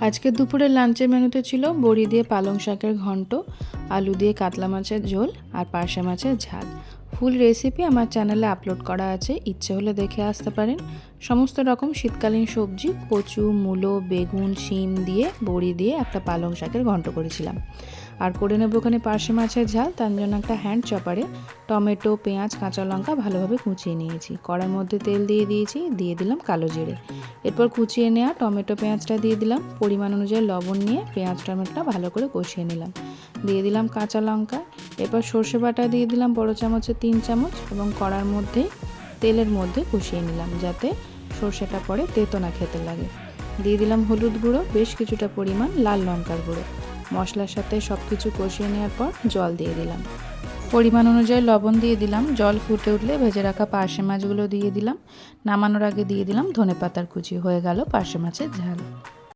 আজকে দুপুরের লাঞ্চের মেনুতে ছিল বড়ি দিয়ে পালং শাকের ঘন্ট, আলু দিয়ে কাতলা মাছের ঝোল আর পার্শে মাছের ঝাল। ফুল রেসিপি আমার চ্যানেলে আপলোড করা আছে, ইচ্ছে হলে দেখে আসতে পারেন। সমস্ত রকম শীতকালীন সবজি, কচু, মূলো, বেগুন, শিম দিয়ে, বড়ি দিয়ে একটা পালং শাকের ঘন্ট করেছিলাম। আর করে নেব ওখানে পার্শে মাছের ঝাল, তার জন্য একটা হ্যান্ড চপারে টমেটো, পেঁয়াজ, কাঁচা লঙ্কা ভালোভাবে কুচিয়ে নিয়েছি। কড়ার মধ্যে তেল দিয়ে দিয়েছি, দিয়ে দিলাম কালো জিরে। এরপর কুচিয়ে নেওয়া টমেটো পেঁয়াজটা দিয়ে দিলাম। পরিমাণ অনুযায়ী লবণ নিয়ে পেঁয়াজ টমেটোটা ভালো করে কষিয়ে নিলাম। দিয়ে দিলাম কাঁচা লঙ্কা এরপর সর্ষে বাটা দিয়ে দিলাম, বড় চামচে তিন চামচ এবং কড়ার মধ্যে, তেলের মধ্যে কষিয়ে নিলাম যাতে সর্ষেটা পরে তেতো না খেতে লাগে। দিয়ে দিলাম হলুদ গুঁড়ো, বেশ কিছুটা পরিমাণ লাল লঙ্কার গুঁড়ো। মশলার সাথে সব কিছু কষিয়ে নেওয়ার পর জল দিয়ে দিলাম। পরিমাণ অনুযায়ী লবণ দিয়ে দিলাম, জল ফুটে উঠলে ভেজে রাখা পার্শে মাছগুলো দিয়ে দিলাম। নামানোর আগে দিয়ে দিলাম ধনে পাতার কুচি, হয়ে গেল পার্শে মাছের ঝাল।